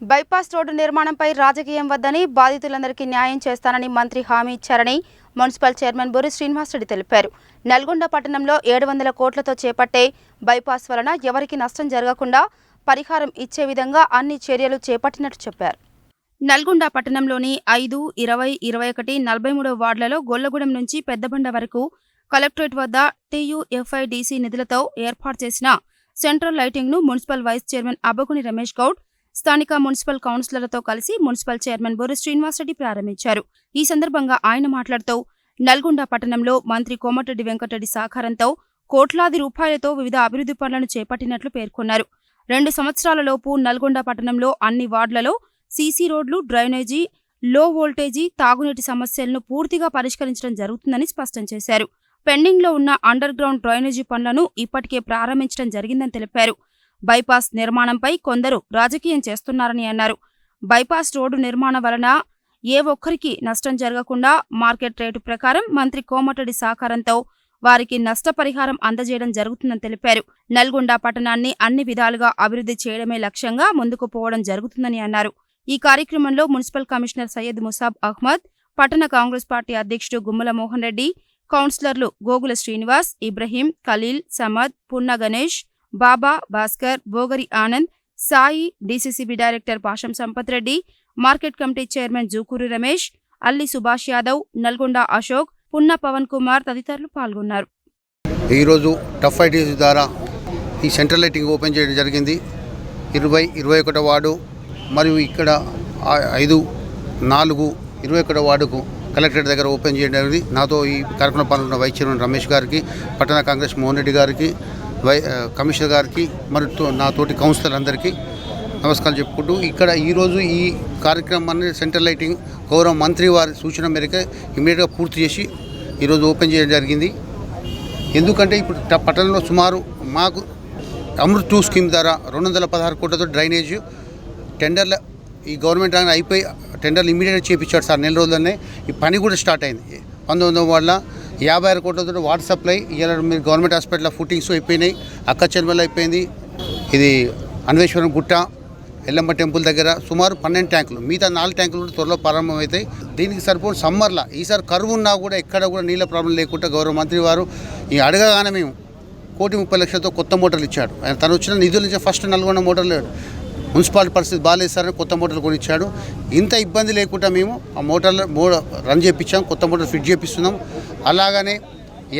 Bypass road నిర్మాణంపై రాజకీయం వద్దని బాధితులందరికీ న్యాయం చేస్తానని మంత్రి హామీ ఇచ్చారని మున్సిపల్ చైర్మన్ బొరి శ్రీనివాసరెడ్డి తెలిపారు. నల్గొండ పట్టణంలో ఏడు వందల కోట్లతో చేపట్టే బైపాస్ వలన ఎవరికి నష్టం జరగకుండా పరిహారం ఇచ్చే విధంగా అన్ని చర్యలు చేపట్టినట్టు చెప్పారు. నల్గొండ పట్టణంలోని ఐదు ఇరవై ఇరవై ఒకటి నలభై మూడో వార్డులలో గొల్లగూడెం నుంచి పెద్దబండ వరకు కలెక్టరేట్ వద్ద టీయూఎఫ్ఐడిసి నిధులతో ఏర్పాటు చేసిన central లైటింగ్ను municipal vice chairman Abbaguni Ramesh Goud స్థానిక మున్సిపల్ కౌన్సిలర్లతో కలిసి మున్సిపల్ చైర్మన్ బొరి శ్రీనివాసరెడ్డి ప్రారంభించారు. ఈ సందర్భంగా ఆయన మాట్లాడుతూ నల్గొండ పట్టణంలో మంత్రి కోమటిరెడ్డి వెంకటరెడ్డి సహకారంతో కోట్లాది రూపాయలతో వివిధ అభివృద్ధి పనులను చేపట్టినట్లు పేర్కొన్నారు. రెండు సంవత్సరాలలోపు నల్గొండ పట్టణంలో అన్ని వార్డులలో సీసీ రోడ్లు డ్రైనేజీ లో వోల్టేజీ తాగునీటి సమస్యలను పూర్తిగా పరిష్కరించడం జరుగుతుందని స్పష్టం చేశారు. పెండింగ్లో ఉన్న అండర్ గ్రౌండ్ డ్రైనేజీ పనులను ఇప్పటికే ప్రారంభించడం జరిగిందని తెలిపారు. బైపాస్ నిర్మాణంపై కొందరు రాజకీయం చేస్తున్నారని అన్నారు. బైపాస్ రోడ్డు నిర్మాణం వలన ఏ ఒక్కరికి నష్టం జరగకుండా మార్కెట్ రేటు ప్రకారం మంత్రి కోమటడి సహకారంతో వారికి నష్టపరిహారం అందజేయడం జరుగుతుందని తెలిపారు. నల్గొండ పట్టణాన్ని అన్ని విధాలుగా అభివృద్ధి చేయడమే లక్ష్యంగా ముందుకు పోవడం జరుగుతుందని అన్నారు. ఈ కార్యక్రమంలో మున్సిపల్ కమిషనర్ సయ్యద్ ముసాబ్ అహ్మద్ పట్టణ కాంగ్రెస్ పార్టీ అధ్యక్షుడు గుమ్మల మోహన్ రెడ్డి కౌన్సిలర్లు Gogula Srinivas Ibrahim Khalil Samad Punna Ganesh Baba Bhaskar Bhogari Anand Sai DCCB director Pasham Sampath Reddy market committee chairman Jukuri Ramesh Alli Subhash Yadav Nalgonda Ashok Punna Pawan Kumar తదితరులు పాల్గొన్నారు. ఈరోజు టఫ్ ఐటీస్ ద్వారా ఈ సెంట్రల్ లైటింగ్ ఓపెన్ చేయడం జరిగింది. ఇరవై ఇరవై ఒకటో వార్డు మరియు ఇక్కడ ఐదు నాలుగు ఇరవై ఒకటో వార్డుకు కలెక్టరేట్ దగ్గర ఓపెన్ చేయడం జరిగింది. నాతో ఈ కార్యక్రమం పాల్గొన్న వైస్ చైర్మన్ రమేష్ గారికి పట్టణ కాంగ్రెస్ మోహన్ రెడ్డి గారికి వై కమిషనర్ గారికి మరియు నా తోటి కౌన్సిలర్ అందరికీ నమస్కారం చెప్పుకుంటూ ఇక్కడ ఈరోజు ఈ కార్యక్రమాన్ని సెంట్రల్ లైటింగ్ గౌరవ మంత్రి వారి సూచన మేరకు ఇమీడియట్గా పూర్తి చేసి ఈరోజు ఓపెన్ చేయడం జరిగింది. ఎందుకంటే ఇప్పుడు పట్టణంలో సుమారు మాకు అమృత్ టూ స్కీమ్ ద్వారా రెండు వందల పదహారు కోట్లతో డ్రైనేజ్ టెండర్ల ఈ గవర్నమెంట్ అయిపోయి టెండర్లు ఇమీడియట్గా చేయించాడు సార్ నెల రోజుల్లోనే ఈ పని కూడా స్టార్ట్ అయింది. పంతొమ్మిది వల్ల యాభై ఆరు కోట్లతో వాటర్ సప్లై ఇలా మీరు గవర్నమెంట్ హాస్పిటల్ ఫుటింగ్స్ అయిపోయినాయి అక్క చెరుమల అయిపోయింది. ఇది అన్వేశ్వరం గుట్ట ఎల్లమ్మ టెంపుల్ దగ్గర సుమారు పన్నెండు ట్యాంకులు మిగతా నాలుగు ట్యాంకులు కూడా త్వరలో ప్రారంభమవుతాయి. దీనికి సరిపోయిన సమ్మర్లో ఈసారి కరువు ఉన్నా కూడా ఎక్కడ కూడా నీళ్ళ ప్రాబ్లం లేకుండా గౌరవ మంత్రి వారు ఈ అడగగానే మేము కోటి ముప్పై లక్షలతో కొత్త మోటార్లు ఇచ్చాడు. ఆయన తను వచ్చిన నిధుల నుంచి ఫస్ట్ నల్గొండ మోటార్లు మున్సిపాలిటీ పరిస్థితి బాగాలేదు కొత్త మోటార్లు కొనిచ్చాడు. ఇంత ఇబ్బంది లేకుండా మేము ఆ మోటార్లు మో రన్ చేయించాం కొత్త మోటార్ ఫిట్ చేపిస్తున్నాం. అలాగనే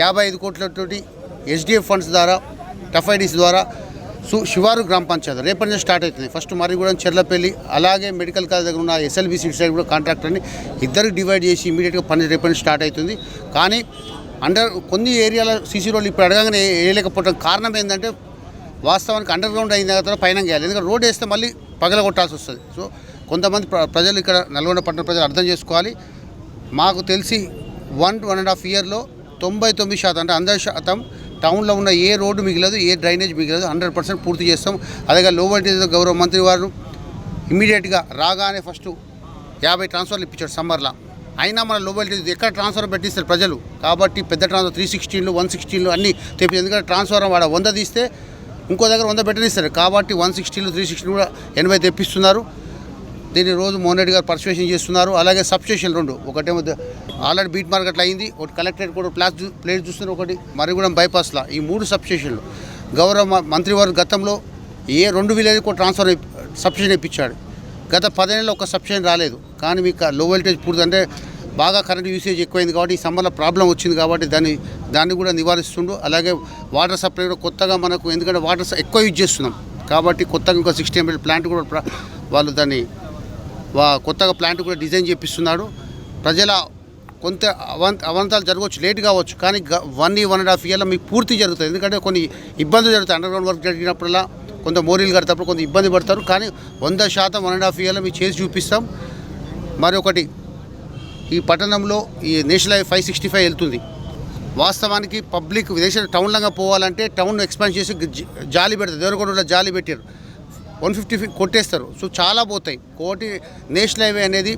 యాభై ఐదు కోట్లతోటి ఎస్డిఎఫ్ ఫండ్స్ ద్వారా టఫ్ఐడిస్ ద్వారా సు శివారు గ్రామ పంచాయతీ రేపటి నుంచి స్టార్ట్ అవుతుంది. ఫస్ట్ మరిగూడెం చెర్లపల్లి అలాగే మెడికల్ కాలేజ్ దగ్గర ఉన్న ఎస్ఎల్బి సీట్ సైడ్ కూడా కాంట్రాక్టర్ని ఇద్దరు డివైడ్ చేసి ఇమీడియట్గా పని రేపటి నుంచి స్టార్ట్ అవుతుంది. కానీ అండర్ కొన్ని ఏరియాల సీసీ రోడ్లు ఇప్పుడు అడగానే వేయలేకపోవడం కారణం ఏంటంటే వాస్తవానికి అండర్ గ్రౌండ్ అయిన తర్వాత పైన చేయాలి ఎందుకంటే రోడ్ వేస్తే మళ్ళీ పగల కొట్టాల్సి వస్తుంది. సో కొంతమంది ప్ర- ప్రజలు ఇక్కడ నల్గొండ పట్టణ ప్రజలు అర్థం చేసుకోవాలి. మాకు తెలిసి వన్ వన్ అండ్ హాఫ్ ఇయర్లో తొంభై తొమ్మిది శాతం అంటే అందరి శాతం టౌన్లో ఉన్న ఏ రోడ్డు మిగిలదు ఏ డ్రైనేజ్ మిగిలదు హండ్రెడ్ పర్సెంట్ పూర్తి చేస్తాం. అదే లో వోల్టేజ్ గౌరవ మంత్రి వారు ఇమీడియట్గా రాగానే ఫస్ట్ యాభై ట్రాన్స్ఫర్లు ఇప్పించాడు సమ్మర్లో అయినా మన లో వోల్టేజ్ ఎక్కడ ట్రాన్స్ఫర్ పెట్టిస్తారు ప్రజలు? కాబట్టి పెద్ద ట్రాన్స్ఫర్ త్రీ సిక్స్టీన్లు వన్ సిక్స్టీన్లు అన్నీ తెప్పి ఎందుకంటే ట్రాన్స్ఫార్మర్ వాడ వంద తీస్తే ఇంకో దగ్గర వంద పెట్టనిస్తారు కాబట్టి వన్ సిక్స్టీలు త్రీ సిక్స్టీలు కూడా ఎనభై తెప్పిస్తున్నారు. దీన్ని రోజు మోహన్ రెడ్డి గారు పర్సువేషన్ చేస్తున్నారు. అలాగే సబ్స్టేషన్ రెండు. ఒకటేమో ఆల్రెడీ బీట్ మార్కెట్లో అయింది. ఒకటి కలెక్టరేట్ కూడా ప్లాస్ ప్లేస్ చూస్తున్నారు. ఒకటి మరిగూడెం బైపాస్లో ఈ మూడు సబ్స్టేషన్లు గౌరవ మ- గతంలో ఏ రెండు విలేజ్ కూడా ట్రాన్స్ఫర్ సబ్స్టేషన్ ఇప్పించాడు. గత పదేళ్ళలో ఒక సబ్స్టేషన్ రాలేదు. కానీ మీకు లో వోల్టేజ్ పూర్తి అంటే బాగా కరెంట్ యూసేజ్ ఎక్కువైంది కాబట్టి ఈ సమ్మర్లో ప్రాబ్లం వచ్చింది కాబట్టి దాన్ని దాన్ని కూడా నివారిస్తుండు. అలాగే వాటర్ సప్లై కూడా కొత్తగా మనకు ఎందుకంటే వాటర్ ఎక్కువ యూజ్ చేస్తున్నాం. కాబట్టి కొత్తగా ఇంకో సిక్స్టీ ఎంఎల్ ప్లాంట్ కూడా ప్ర- వాళ్ళు దాన్ని వా కొత్తగా ప్లాంట్ కూడా డిజైన్ చేపిస్తున్నాడు. ప్రజల కొంత అవంత అవంతాలు జరగవచ్చు లేట్ కావచ్చు కానీ one one one and half ఇయర్లో మీకు పూర్తి జరుగుతుంది ఎందుకంటే కొన్ని ఇబ్బందులు జరుగుతాయి. అండర్గ్రౌండ్ వర్క్ జరిగినప్పుడల్లా కొంత మోరీలు కడతప్పుడు కొంత ఇబ్బంది పడతారు. కానీ వంద శాతం వన్ అండ్ హాఫ్ ఇయర్లో మీకు చేసి చూపిస్తాం. మరి ఒకటి ఈ పట్టణంలో ఈ national highway five sixty five వెళ్తుంది. వాస్తవానికి పబ్లిక్ విదేశ టౌన్లంగా పోవాలంటే టౌన్ ఎక్స్పాండ్ చేసి జాలి పెడతారు. దేవరకొండలో జాలి పెట్టారు. వన్ ఫిఫ్టీ కొట్టేస్తారు. సో చాలా పోతాయి. కోటి నేషనల్ హైవే అనేది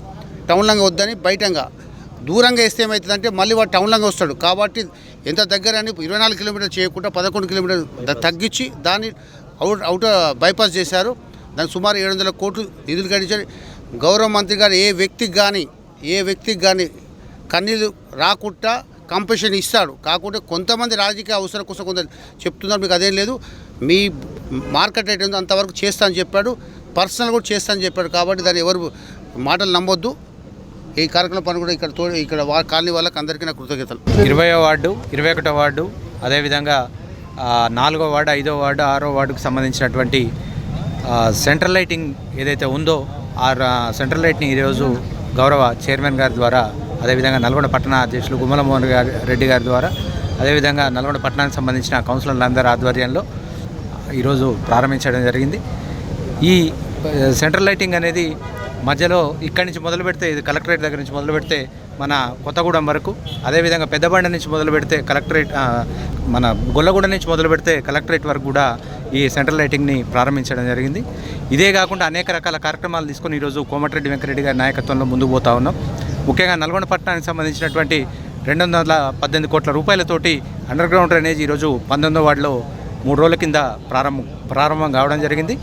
టౌన్లంగా వద్దని బయటంగా. దూరంగా వేస్తే ఏమవుతుందంటే మళ్ళీ వాడు టౌన్లంగా వస్తాడు. కాబట్టి ఎంత దగ్గర అని ఇరవై నాలుగు కిలోమీటర్లు చేయకుండా పదకొండు కిలోమీటర్లు తగ్గించి దాన్ని అవుట్ అవుట్ బైపాస్ చేశారు. దానికి సుమారు ఏడు వందల కోట్లు నిధులు గడించారు. గౌరవ మంత్రి గారు ఏ వ్యక్తికి కానీ ఏ వ్యక్తికి కానీ కన్నీళ్ళు రాకుండా కంపెషన్ ఇస్తాడు. కాకుంటే కొంతమంది రాజకీయ అవసరం కోసం కొంత చెప్తున్నారు మీకు అదేం లేదు. మీ మార్కెట్ రేట్ ఏందో అంతవరకు చేస్తా అని చెప్పాడు. పర్సనల్ కూడా చేస్తా అని చెప్పాడు కాబట్టి దాన్ని ఎవరు మాటలు నమ్మొద్దు. ఈ కార్యక్రమం పని కూడా ఇక్కడ తో ఇక్కడ కాలనీ వాళ్ళకి అందరికీ నా కృతజ్ఞతలు. ఇరవయో వార్డు ఇరవై ఒకటో వార్డు అదేవిధంగా నాలుగో వార్డు ఐదో వార్డు ఆరో వార్డుకు సంబంధించినటువంటి సెంట్రల్ లైటింగ్ ఏదైతే ఉందో ఆ సెంట్రల్ లైట్ని ఈరోజు గౌరవ చైర్మన్ గారి ద్వారా అదేవిధంగా నల్గొండ పట్టణ అధ్యక్షులు గుమ్మల మోహన్ గారి రెడ్డి గారి ద్వారా అదేవిధంగా నల్గొండ పట్టణానికి సంబంధించిన కౌన్సిలర్లందరి ఆధ్వర్యంలో ఈరోజు ప్రారంభించడం జరిగింది. ఈ సెంట్రల్ లైటింగ్ అనేది మధ్యలో ఇక్కడి నుంచి మొదలు పెడితే ఇది కలెక్టరేట్ దగ్గర నుంచి మొదలు పెడితే మన కొత్తగూడెం వరకు అదేవిధంగా పెద్దబండ నుంచి మొదలు పెడితే కలెక్టరేట్ మన గొల్లగూడ నుంచి మొదలు పెడితే కలెక్టరేట్ వరకు కూడా ఈ సెంట్రల్ లైటింగ్ని ప్రారంభించడం జరిగింది. ఇదే కాకుండా అనేక రకాల కార్యక్రమాలు తీసుకొని ఈరోజు కోమటిరెడ్డి వెంకరెడ్డి గారి నాయకత్వంలో ముందుకు పోతా ఉన్నాం. ముఖ్యంగా నల్గొండ పట్టణానికి సంబంధించినటువంటి రెండు వందల పద్దెనిమిది కోట్ల రూపాయలతోటి అండర్ గ్రౌండ్ డ్రైనేజ్ ఈరోజు పంతొమ్మిదో వార్డులో మూడు రోజుల కింద ప్రారంభం ప్రారంభం కావడం జరిగింది.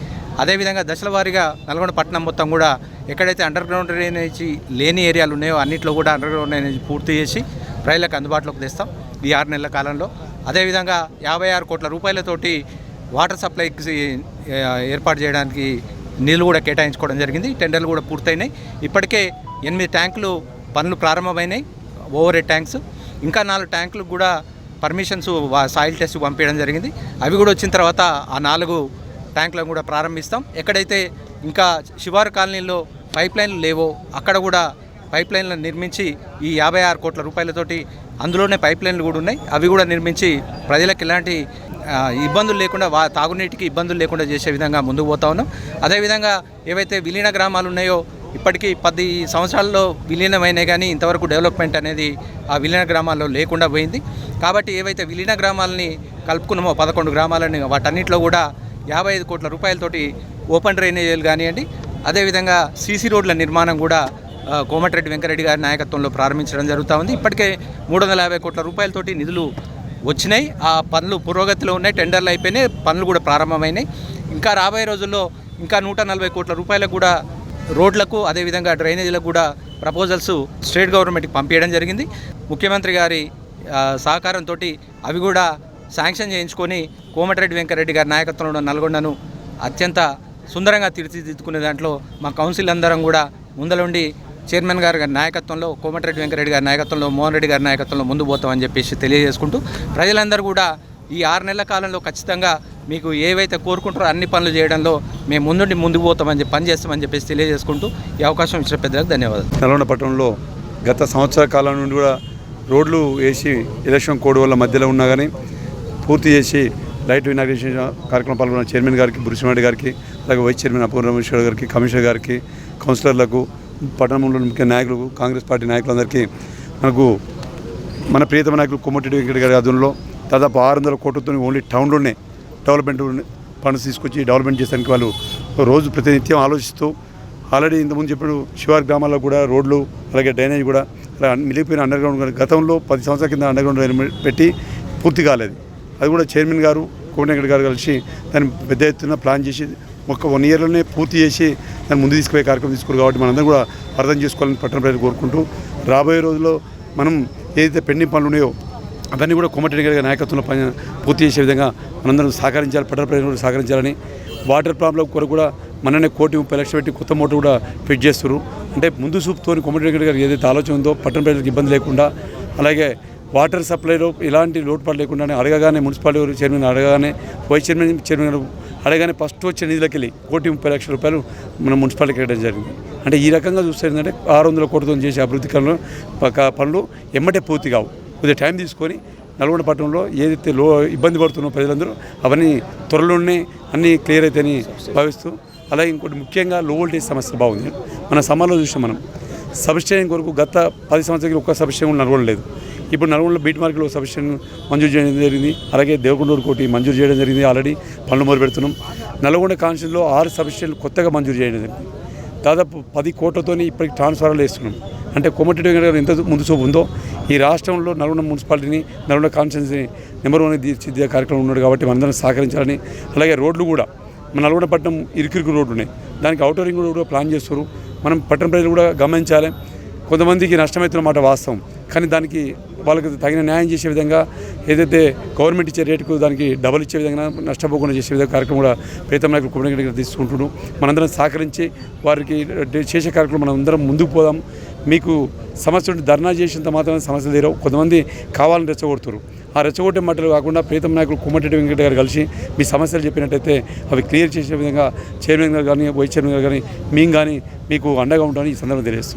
అదేవిధంగా దశల వారీగా నల్గొండ పట్టణం మొత్తం కూడా ఎక్కడైతే అండర్ గ్రౌండ్ డ్రైనేజ్ లేని ఏరియాలు ఉన్నాయో అన్నింటిలో కూడా అండర్ గ్రౌండ్ డ్రైనేజ్ పూర్తి చేసి ప్రజలకు అందుబాటులోకి తెస్తాం ఈ ఆరు నెలల కాలంలో. అదేవిధంగా యాభై ఆరు కోట్ల రూపాయలతోటి వాటర్ సప్లైకి ఏర్పాటు చేయడానికి నీళ్ళు కూడా కేటాయించుకోవడం జరిగింది. టెండర్లు కూడా పూర్తయినాయి. ఇప్పటికే ఎనిమిది ట్యాంకులు పనులు ప్రారంభమైనాయి. Over head tanks. ఇంకా నాలుగు ట్యాంకులకు కూడా పర్మిషన్స్ సాయిల్ టెస్ట్ పంపించడం జరిగింది. అవి కూడా వచ్చిన తర్వాత ఆ నాలుగు ట్యాంకులను కూడా ప్రారంభిస్తాం. ఎక్కడైతే ఇంకా శివారు కాలనీలో పైప్ లైన్లు లేవో అక్కడ కూడా పైప్ లైన్లను నిర్మించి ఈ యాభై ఆరు కోట్ల రూపాయలతోటి అందులోనే పైప్ లైన్లు కూడా ఉన్నాయి. అవి కూడా నిర్మించి ప్రజలకు ఎలాంటి ఇబ్బందులు లేకుండా వా తాగునీటికి ఇబ్బందులు లేకుండా చేసే విధంగా ముందుకు పోతా ఉన్నాం. అదేవిధంగా ఏవైతే విలీన గ్రామాలు ఉన్నాయో ఇప్పటికీ పది సంవత్సరాల్లో విలీనమైనాయి కానీ ఇంతవరకు డెవలప్మెంట్ అనేది ఆ విలీన గ్రామాల్లో లేకుండా పోయింది. కాబట్టి ఏవైతే విలీన గ్రామాలని కలుపుకున్నామో పదకొండు గ్రామాలని వాటన్నిటిలో కూడా యాభై ఐదు కోట్ల రూపాయలతోటి ఓపెన్ డ్రైనేజీలు కానివ్వండి అదేవిధంగా సీసీ రోడ్ల నిర్మాణం కూడా కోమటిరెడ్డి వెంకరెడ్డి గారి నాయకత్వంలో ప్రారంభించడం జరుగుతూ ఉంది. ఇప్పటికే మూడు వందల యాభై కోట్ల రూపాయలతోటి నిధులు వచ్చినాయి. ఆ పనులు పురోగతిలో ఉన్నాయి టెండర్లు అయిపోయినాయి పనులు కూడా ప్రారంభమైనాయి. ఇంకా రాబోయే రోజుల్లో ఇంకా నూట నలభై కోట్ల రూపాయలకు కూడా రోడ్లకు అదేవిధంగా డ్రైనేజీలకు కూడా ప్రపోజల్స్ స్టేట్ గవర్నమెంట్కి పంపించడం జరిగింది. ముఖ్యమంత్రి గారి సహకారంతో అవి కూడా శాంక్షన్ చేయించుకొని కోమటిరెడ్డి వెంకరెడ్డి గారి నాయకత్వంలో ఉన్న నల్గొండను అత్యంత సుందరంగా తీర్చిదిద్దుకునే దాంట్లో మా కౌన్సిల్ అందరం కూడా ముందలుండి చైర్మన్ గారి నాయకత్వంలో కోమటిరెడ్డి వెంకరెడ్డి గారి నాయకత్వంలో మోహన్ రెడ్డి గారి నాయకత్వంలో ముందు పోతామని చెప్పేసి తెలియజేసుకుంటూ ప్రజలందరూ కూడా ఈ ఆరు నెలల కాలంలో ఖచ్చితంగా మీకు ఏవైతే కోరుకుంటారో అన్ని పనులు చేయడంలో మేము ముందుండి ముందుకు పోతామని చెప్పి పని చేస్తామని చెప్పేసి తెలియజేసుకుంటూ ఈ అవకాశం ఇచ్చిన పెద్దలకు ధన్యవాదాలు. నల్గొండ పట్టణంలో గత సంవత్సర కాలం నుండి కూడా రోడ్లు వేసి ఎలక్షన్ కోడ్ వల్ల మధ్యలో ఉన్నా కానీ పూర్తి చేసి లైట్ ఇనాగ్రేషన్ కార్యక్రమం పాల్గొన్న చైర్మన్ గారికి బురిసిమాడి గారికి అలాగే వైస్ చైర్మన్ అపూర్ణ రమేశ్వర్ గారికి కమిషనర్ గారికి కౌన్సిలర్లకు పట్టణంలో ముఖ్య నాయకులు కాంగ్రెస్ పార్టీ నాయకులందరికీ మనకు మన ప్రియతమ నాయకులు కొమ్మటిరెడ్డి వెంకట గారి ఆధ్వర్యంలో దాదాపు ఆరు వందల కోట్లతో ఓన్లీ టౌన్లోనే డెవలప్మెంట్ ఫండ్స్ తీసుకొచ్చి డెవలప్మెంట్ చేసడానికి వాళ్ళు రోజు ప్రతినిత్యం ఆలోచిస్తూ ఆల్రెడీ ఇంతకుముందు చెప్పిన శివారు గ్రామాల్లో కూడా రోడ్లు అలాగే డ్రైనేజ్ కూడా అలా మిగిలిపోయిన అండర్ గ్రౌండ్ గతంలో పది సంవత్సరాల కింద అండర్ గ్రౌండ్ పెట్టి పూర్తి కాలేదు. అది కూడా చైర్మన్ గారు కోమటిరెడ్డి గారు కలిసి దాన్ని పెద్ద ఎత్తున ప్లాన్ చేసి ఒక వన్ ఇయర్లోనే పూర్తి చేసి దాన్ని ముందు తీసుకుపోయే కార్యక్రమం తీసుకోరు కాబట్టి మనందరం కూడా అర్థం చేసుకోవాలని పట్టణ ప్రజలు కోరుకుంటూ రాబోయే రోజుల్లో మనం ఏదైతే పెండింగ్ పనులు ఉన్నాయో అవన్నీ కూడా కోమటిరెడ్డి గారి నాయకత్వంలో పని పూర్తి చేసే విధంగా మనందరం సహకరించాలి పట్టణ ప్రజలు కూడా సహకరించాలని. వాటర్ ప్రాబ్లం కొరకు కూడా మననే కోటి ముప్పై లక్షలు పెట్టి కొత్త మోటార్ కూడా ఫిట్ చేస్తారు అంటే ముందు చూపుతో కొమ్మటి గారు ఏదైతే ఆలోచన ఉందో పట్టణ ప్రజలకు ఇబ్బంది లేకుండా అలాగే వాటర్ సప్లైలో ఎలాంటి లోటుపాటు లేకుండానే అడగగానే మున్సిపాలిటీ చైర్మన్ అడగగానే వైస్ చైర్మన్ చైర్మన్ అడగానే ఫస్ట్ వచ్చే నిధులకి వెళ్ళి కోటి ముప్పై లక్షల రూపాయలు మన మున్సిపాలిటీకి ఇవ్వడం జరిగింది. అంటే ఈ రకంగా చూస్తే ఏంటంటే ఆరు వందల కోట్లతో చేసే అభివృద్ధి పనులు ఒక పనులు ఎమ్మటే పూర్తి కావు. కొద్దిగా టైం తీసుకొని నల్గొండ పట్టణంలో ఏదైతే లో ఇబ్బంది పడుతున్నో ప్రజలందరూ అవన్నీ త్వరలోనే అన్నీ క్లియర్ అవుతాయని భావిస్తూ అలాగే ఇంకోటి ముఖ్యంగా లో వోల్టేజ్ సమస్య బాగుంది. మన సమ్మర్లో చూసాం మనం. సబ్స్టేషన్ కొరకు గత పది సంవత్సరాలకి ఒక్క సబ్స్టేషన్ కూడా లేదు. ఇప్పుడు నల్గొండలో బీట్ మార్కెట్లో సబ్స్టేషన్ మంజూరు చేయడం జరిగింది. అలాగే దేవకొండూరు కోటి మంజూరు చేయడం జరిగింది. ఆల్రెడీ పనులు మొదలు పెడుతున్నాం. నల్గొండ కాన్స్టిట్యూన్లో ఆరు సబ్స్టేషన్లు కొత్తగా మంజూరు చేయడం జరిగింది. దాదాపు పది కోట్లతోని ఇప్పటికి ట్రాన్స్ఫర్లు వేస్తున్నాం. అంటే కోమటిరెడ్డి గారు ఎంత ముందు చూపు ఉందో ఈ రాష్ట్రంలో నల్గొండ మున్సిపాలిటీని నల్గొండ కాన్స్టిట్యున్సీని నెంబర్ వన్ తీర్చిదిద్దే కార్యక్రమం ఉన్నాడు కాబట్టి మనందరం సహకరించాలని అలాగే రోడ్లు కూడా మన నల్గొండ పట్టణం ఇరుకిరుకు రోడ్లు ఉన్నాయి. దానికి అవుటర్ రింగ్ రోడ్ కూడా ప్లాన్ చేస్తారు మనం పట్టణ ప్రజలు కూడా గమనించాలి. కొంతమందికి నష్టమవుతున్న మాట వాస్తవం. కానీ దానికి వాళ్ళకి తగిన న్యాయం చేసే విధంగా ఏదైతే గవర్నమెంట్ ఇచ్చే రేటుకు దానికి డబల్ ఇచ్చే విధంగా నష్టపోకుండా చేసే విధంగా కార్యక్రమం కూడా ప్రీతం నాయకులు కుటుంబ తీసుకుంటున్నాం మనందరం సహకరించి వారికి చేసే కార్యక్రమం మనం అందరం ముందుకు పోదాం. మీకు సమస్య ఉంటే ధర్నా చేసినంత మాత్రమే సమస్యలు తీరవు. కొంతమంది కావాలని రెచ్చగొడుతున్నారు ఆ రెచ్చగొట్టే మాటలు కాకుండా ప్రీతం నాయకులు కుమ్మటిరెడ్డి వెంకట గారు కలిసి మీ సమస్యలు చెప్పినట్టయితే అవి క్లియర్ చేసే విధంగా చైర్మన్ గారు కానీ వైస్ చైర్మన్ గారు కానీ మేము కానీ మీకు అండగా ఉంటామని ఈ సందర్భం తెలియజేస్తుంది